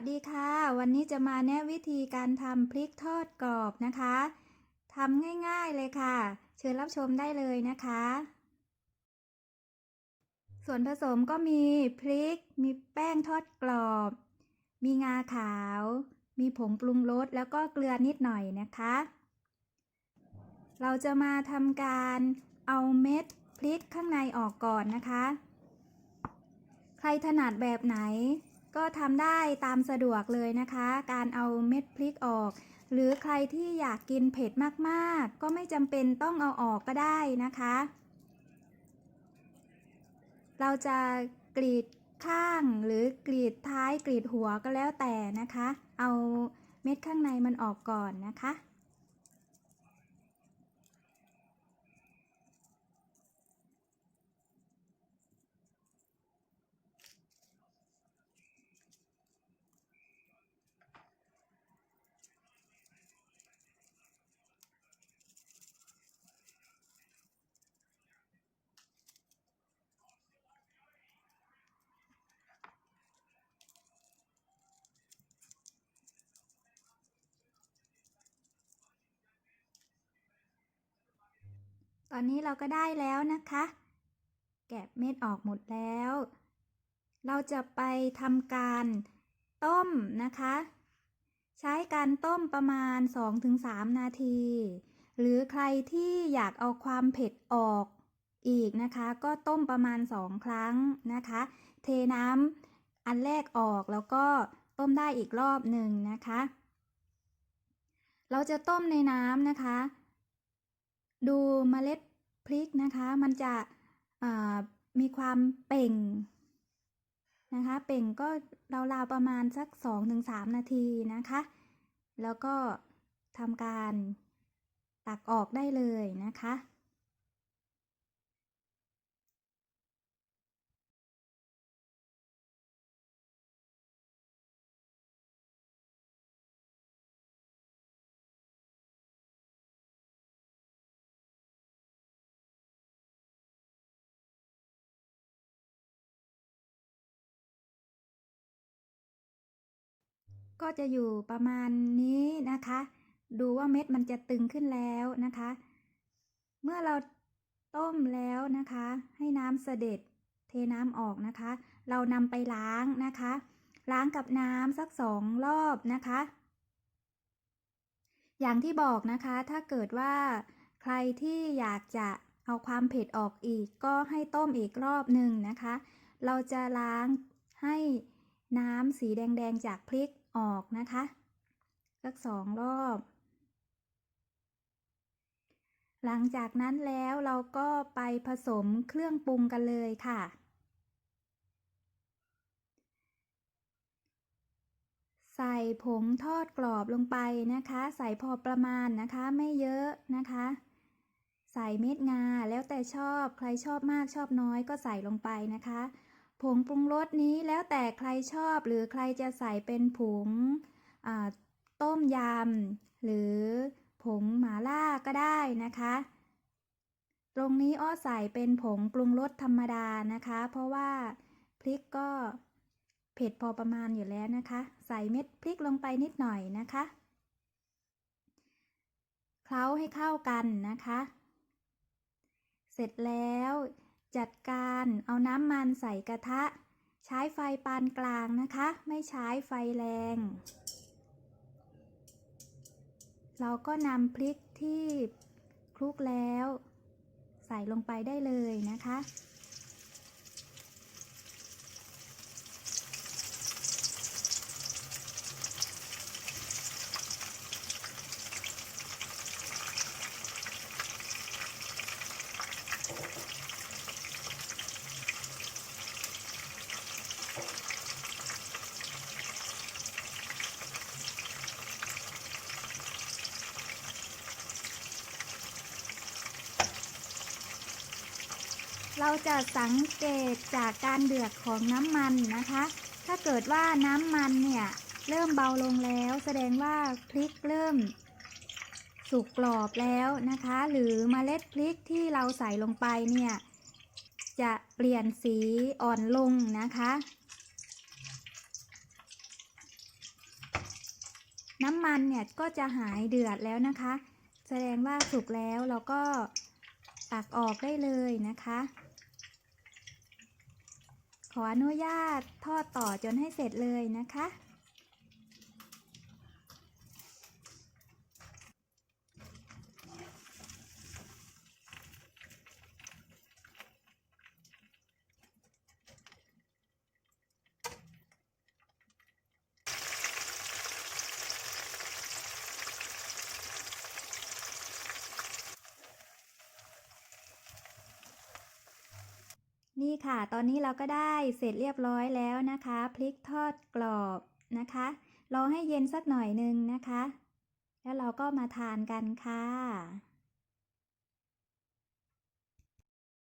วัสดีค่ะ วันนี้จะมาแนะวิธีการทำพริกทอดกรอบนะคะทำง่ายๆเลยค่ะ เชิญรับชมได้เลยนะคะ ส่วนผสมก็มีพริก มีแป้งทอดกรอบ มีงาขาว มีผงปรุงรสแล้วก็เกลือนิดหน่อยนะคะ เราจะมาทำการเอาเม็ดพริกข้างในออกก่อนนะคะ ใครถนัดแบบไหน ก็ทำได้ตามสะดวกเลยนะคะ การเอาเม็ดพริกออก หรือใครที่อยากกินเผ็ดมากๆ ก็ไม่จำเป็นต้องเอาออกก็ได้นะคะ เราจะกรีดข้างหรือกรีดท้ายกรีดหัวก็แล้วแต่นะคะ เอาเม็ดข้างในมันออกก่อนนะคะ ตอนนี้เราก็ได้แล้วนะคะ แกะเม็ดออกหมดแล้ว เราจะไปทำการต้มนะคะ ใช้การต้มประมาณ 2-3 นาที หรือใครที่อยากเอาความเผ็ดออกอีกนะคะ ก็ต้มประมาณ 2 ครั้งนะคะ เทน้ำอันแรกออกแล้วก็ต้มได้อีกรอบหนึ่งนะคะ เราจะต้มในน้ำนะคะ ดูเมล็ดพริกนะคะ มันจะมีความเป่งนะคะ เป่งก็ราวๆประมาณสัก 2-3 นาทีนะคะ แล้วก็ทำการตักออกได้เลยนะคะ ก็จะอยู่ประมาณนี้นะคะ ดูว่าเม็ดมันจะตึงขึ้นแล้วนะคะ เมื่อเราต้มแล้วนะคะ ให้น้ำเสด็จเทน้ำออกนะคะ เรานำไปล้างนะคะ ล้างกับน้ำสักสองรอบนะคะ อย่างที่บอกนะคะ ถ้าเกิดว่าใครที่อยากจะเอาความเผ็ดออกอีก ก็ให้ต้มอีกรอบหนึ่งนะคะ เราจะล้างให้น้ำสีแดงๆจากพริก ออกนะคะสักสองรอบ หลังจากนั้นแล้วเราก็ไปผสมเครื่องปรุงกันเลยค่ะ ใส่ผงทอดกรอบลงไปนะคะ ใส่พอประมาณนะคะไม่เยอะนะคะ ใส่เม็ดงาแล้วแต่ชอบใครชอบมากชอบน้อยก็ใส่ลงไปนะคะ ผงปรุงรสนี้แล้วแต่ใครชอบหรือใครจะใส่เป็นผงต้มยำหรือผงหมาล่าก็ได้นะคะ ตรงนี้อ้อใส่เป็นผงปรุงรสธรรมดานะคะ เพราะว่าพริกก็เผ็ดพอประมาณอยู่แล้วนะคะ ใส่เม็ดพริกลงไปนิดหน่อยนะคะเคล้าให้เข้ากันนะคะ เสร็จแล้ว จัดการเอาน้ำมันใส่กระทะ ใช้ไฟปานกลางนะคะ ไม่ใช้ไฟแรง เราก็นำพริกที่คลุกแล้ว ใส่ลงไปได้เลยนะคะ เราจะสังเกตจากการเดือดของน้ำมันนะคะ ถ้าเกิดว่าน้ำมันเนี่ยเริ่มเบาลงแล้ว แสดงว่าพริกเริ่ม สุกกรอบแล้วนะคะ หรือมเมล็ดพริกที่เราใส่ลงไปเนี่ยจะเปลี่ยนสีอ่อนลงนะคะ น้ำมันเนี่ยก็จะหายเดือดแล้วนะคะ แสดงว่าสุกแล้วเราก็ ตักออกได้เลยนะคะ ขออนุญาตทอดต่อจนให้เสร็จเลยนะคะ นี่ค่ะ ตอนนี้เราก็ได้เสร็จเรียบร้อยแล้วนะคะ พริกทอดกรอบนะคะ รอให้เย็นสักหน่อยนึงนะคะ แล้วเราก็มาทานกันค่ะ